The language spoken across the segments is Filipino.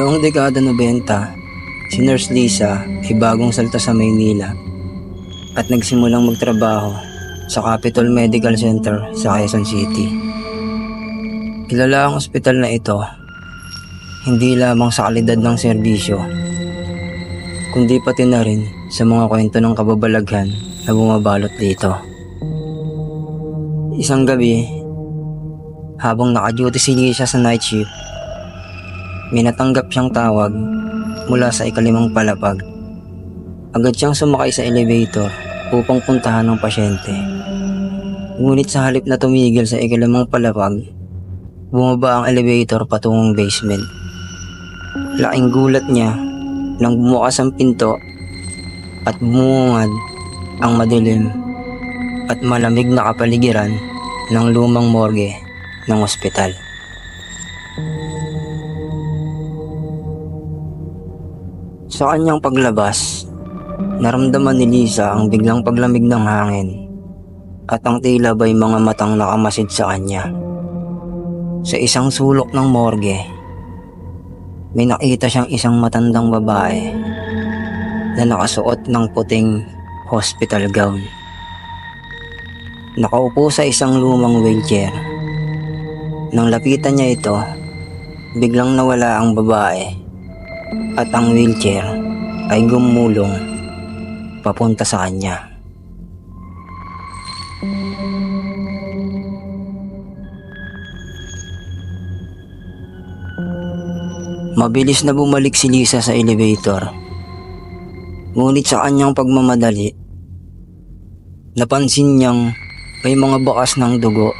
Noong dekada 90, si Nurse Lisa ay bagong salta sa Maynila at nagsimulang magtrabaho sa Capitol Medical Center sa Quezon City. Kilala ang ospital na ito hindi lamang sa kalidad ng serbisyo kundi pati na rin sa mga kwento ng kababalaghan na bumabalot dito. Isang gabi, habang naka-duty si Lisa sa night shift, may natanggap siyang tawag mula sa ikalimang palapag. Agad siyang sumakay sa elevator upang puntahan ng pasyente. Ngunit sa halip na tumigil sa ikalimang palapag, bumaba ang elevator patungong basement. Laking gulat niya nang bumukas ang pinto at bumungad ang madilim at malamig na kapaligiran ng lumang morgue ng ospital. Sa kanyang paglabas, naramdaman ni Lisa ang biglang paglamig ng hangin at ang tila ba'y mga matang nakamasid sa kanya. Sa isang sulok ng morgue, may nakita siyang isang matandang babae na nakasuot ng puting hospital gown. Nakaupo sa isang lumang wheelchair. Nang lapitan niya ito, biglang nawala ang babae at ang wheelchair ay gumulong papunta sa kanya. Mabilis na bumalik si Lisa sa elevator. Ngunit sa kanyang pagmamadali, napansin niyang may mga bakas ng dugo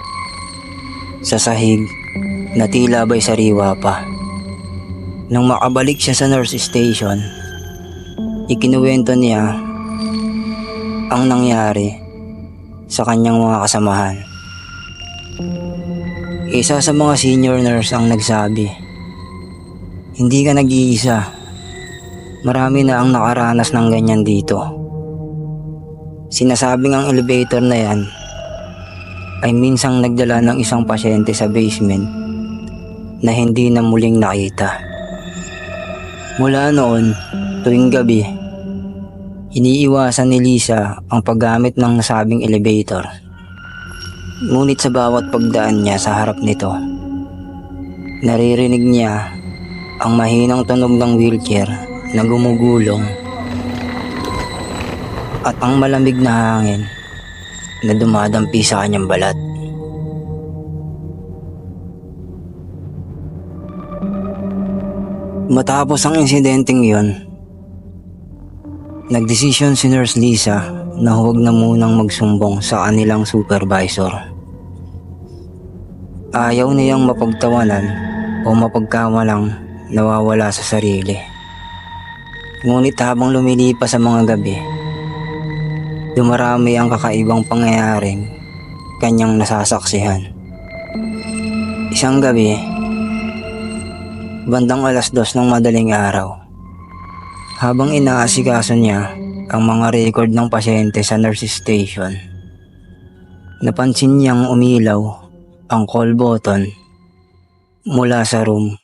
sa sahig na tila ba'y sariwa pa. Nang makabalik siya sa nurse station, ikinuwento niya ang nangyari sa kanyang mga kasamahan. Isa sa mga senior nurse ang nagsabi, Hindi ka nag-iisa. Marami na ang nakaranas ng ganyan dito. Sinasabing ang elevator na yan ay minsang nagdala ng isang pasyente sa basement na hindi na muling nakita. Mula noon, tuwing gabi, iniiwasan ni Lisa ang paggamit ng nasabing elevator. Ngunit sa bawat pagdaan niya sa harap nito, naririnig niya ang mahinang tunog ng wheelchair na gumugulong at ang malamig na hangin na dumadampi sa kanyang balat. Matapos ang insidenteng yon, nagdesisyon si Nurse Lisa na huwag na munang magsumbong sa kanilang supervisor. Ayaw niyang mapagtawanan o mapagkamalang nawawala sa sarili. Ngunit habang lumilipas ang mga gabi, dumarami ang kakaibang pangyayaring kanyang nasasaksihan. Isang gabi, bandang alas dos ng madaling araw, habang inaasikaso niya ang mga record ng pasyente sa nurse station, napansin niyang umilaw ang call button mula sa room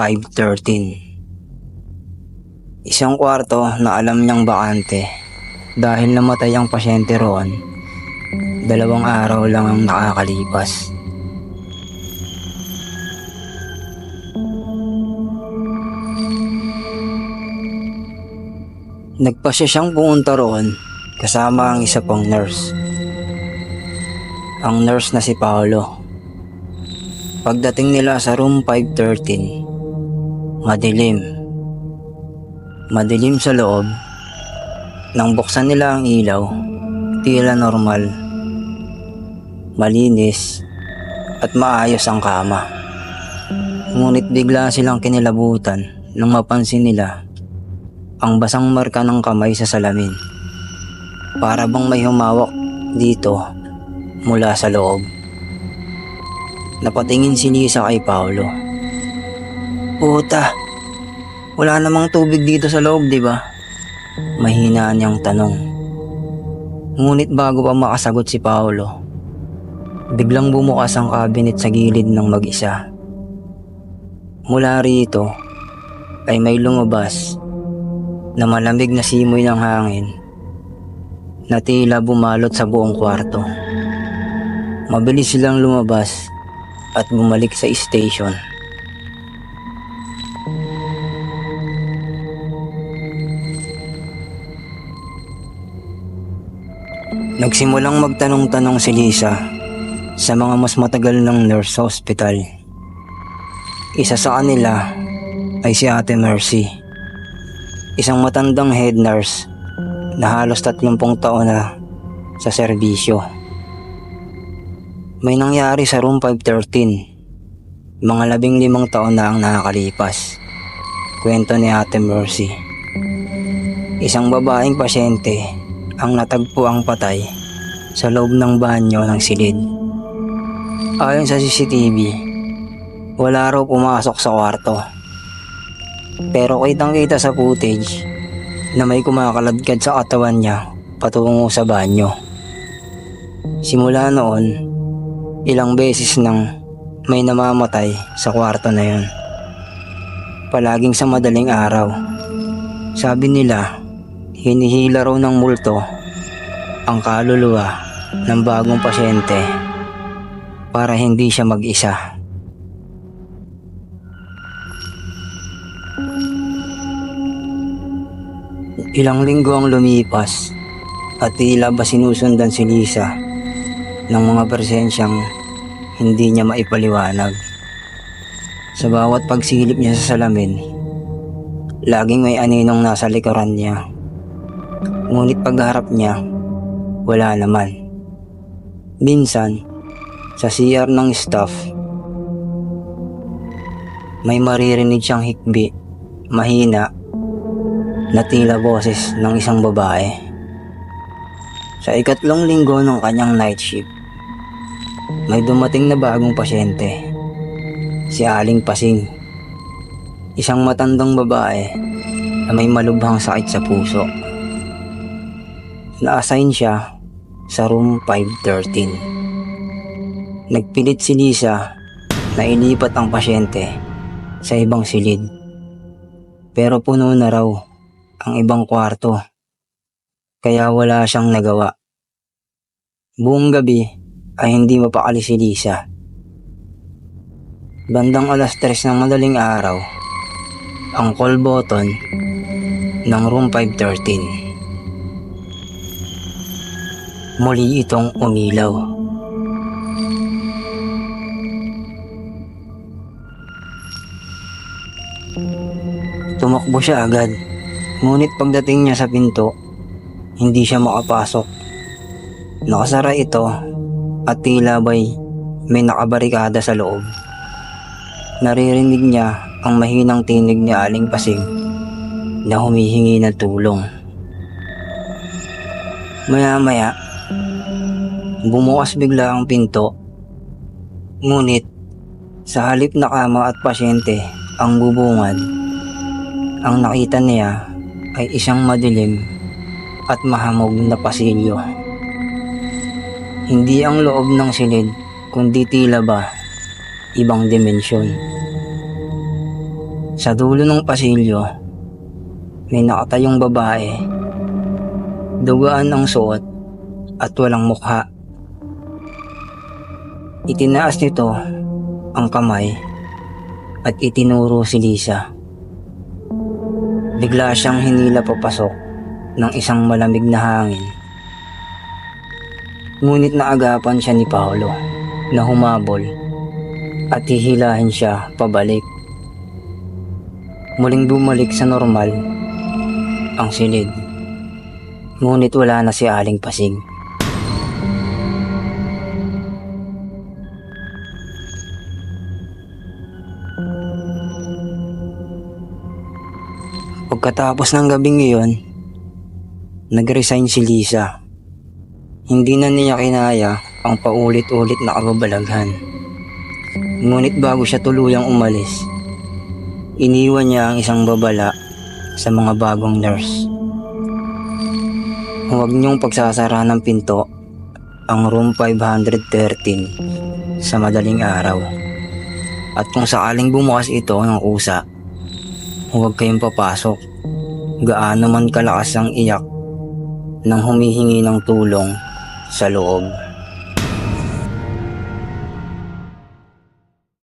513. Isang kwarto na alam niyang bakante dahil namatay ang pasyente roon. Dalawang araw lang ang nakakalipas. Nagpasya siyang pumunta roon kasama ang isa pang nurse. Ang nurse na si Paolo. Pagdating nila sa room 513, madilim. Madilim sa loob. Nang buksan nila ang ilaw, tila normal, malinis, at maayos ang kama. Ngunit bigla silang kinilabutan nang mapansin nila ang basang marka ng kamay sa salamin. Para bang may humawak dito mula sa loob. Napatingin si Lisa kay Paolo. Puta, wala namang tubig dito sa loob, di ba? Mahina niyang tanong. Ngunit bago pa makasagot si Paolo, biglang bumukas ang cabinet sa gilid ng mag-isa. Mula rito, ay may lumabas na malamig na simoy ng hangin na tila bumalot sa buong kwarto. Mabilis silang lumabas at bumalik sa station. Nagsimulang magtanong-tanong si Lisa sa mga mas matagal ng nurse sa ospital. Isa sa kanila ay si Ate Mercy, isang matandang head nurse na halos 30 taon na sa serbisyo. May nangyari sa room 513, mga labing limang taon na ang nakakalipas. Kwento ni Ate Mercy. Isang babaeng pasyente ang natagpo ang patay sa loob ng banyo ng silid. Ayon sa CCTV, wala raw pumasok sa kwarto. Pero kitang kita sa footage na may kumakaladkad sa katawan niya patungo sa banyo. Simula noon, ilang beses nang may namamatay sa kwarto na yun. Palaging sa madaling araw. Sabi nila, hinihila raw ng multo ang kaluluwa ng bagong pasyente para hindi siya mag-isa. Ilang linggo ang lumipas at tila ba sinusundan si Lisa ng mga presensyang hindi niya maipaliwanag. Sa bawat pagsilip niya sa salamin, laging may aninong nasa likuran niya. Ngunit pagharap niya, wala naman. Minsan, sa CR ng staff, may maririnig siyang hikbi, mahina, na tila boses ng isang babae. Sa ikatlong linggo ng kanyang night shift, may dumating na bagong pasyente, si Aling Pasing. Isang matandang babae na may malubhang sakit sa puso. Na-assign siya sa room 513. Nagpilit si Lisa na ilipat ang pasyente sa ibang silid. Pero puno na raw ang ibang kwarto. Kaya wala siyang nagawa. Buong gabi ay hindi mapakali si Lisa. Bandang alas 3 ng madaling araw, ang call button ng room 513. Muli itong umilaw. Tumakbo siya agad. Ngunit pagdating niya sa pinto, hindi siya makapasok. Nakasara ito at tila ba'y may nakabarikada sa loob. Naririnig niya ang mahinang tinig ni Aling Pasing na humihingi ng tulong. Maya-maya, bumukas bigla ang pinto. Ngunit, sa halip na kama at pasyente ang bubungad, ang nakita niya ay isang madilim at mahamog na pasilyo. Hindi ang loob ng silid, kundi tila ba ibang dimensyon. Sa dulo ng pasilyo, may nakatayong babae. Dugaan ang suot at walang mukha. Itinaas nito ang kamay at itinuro si Lisa. Bigla siyang hinila papasok ng isang malamig na hangin. Ngunit naagapan siya ni Paolo na humabol at hihilahin siya pabalik. Muling bumalik sa normal ang silid. Ngunit wala na si Aling Pasig. Pagkatapos ng gabing iyon, nag-resign si Lisa. Hindi na niya kinaya ang paulit-ulit na kababalaghan. Ngunit bago siya tuluyang umalis, iniwan niya ang isang babala sa mga bagong nurse. Huwag niyong pagsasara ng pinto ang room 513 sa madaling araw. At kung sakaling bumukas ito ng kusa, huwag kayong papasok. Gaano man kalakas ang iyak nang humihingi ng tulong sa loob.